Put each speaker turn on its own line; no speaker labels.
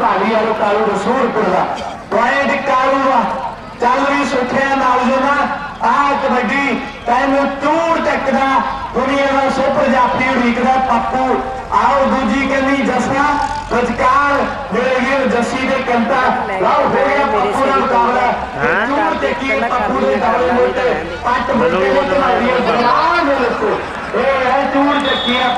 ਢਾਲੀ ਵਾਲੋ ਕਾਲੂ ਰਸੂਲਪੁਰ ਦਾ। ਪੁਆਇੰਟ ਕਾਲੂ ਦਾ। ਚੱਲ ਵੀ ਸੁਖਿਆ ਨੌਜਵਾਨ ਆ ਕਬੱਡੀ ਤੈਨੂੰ ਤੂੜ ਟੱਕਦਾ ਦੁਨੀਆ ਦਾ ਸੁਪਰ ਜਾਫੀ ਉਡੀਕਦਾ ਪੱਪੂ। ਆਓ ਦੂਜੀ ਕੰਨੀ ਜਸਨਾ ਵਿਚਕਾਰ ਮੇਰੇ ਵੀਰ ਜੱਸੀ ਦੇ ਕੰਤਾ। ਲਾਓ ਹੋ ਗਿਆ ਪੱਪੂ ਦਾ ਮੁਕਾਬਲਾ। ਤੂੜ ਤੇ ਕੀ
ਪਹਿਲਾਂ
ਦੇ ਦਾਲੇ ਮੋਟੇ ਪੱਟ ਮੁੱਕੇ ਤੇ ਮਾਰੀਏ ਬਣਾ ਮੇਰੇ ਕੋ ਇਹ ਹੈ ਤੂੜ ਤੇ ਕੀ ਆ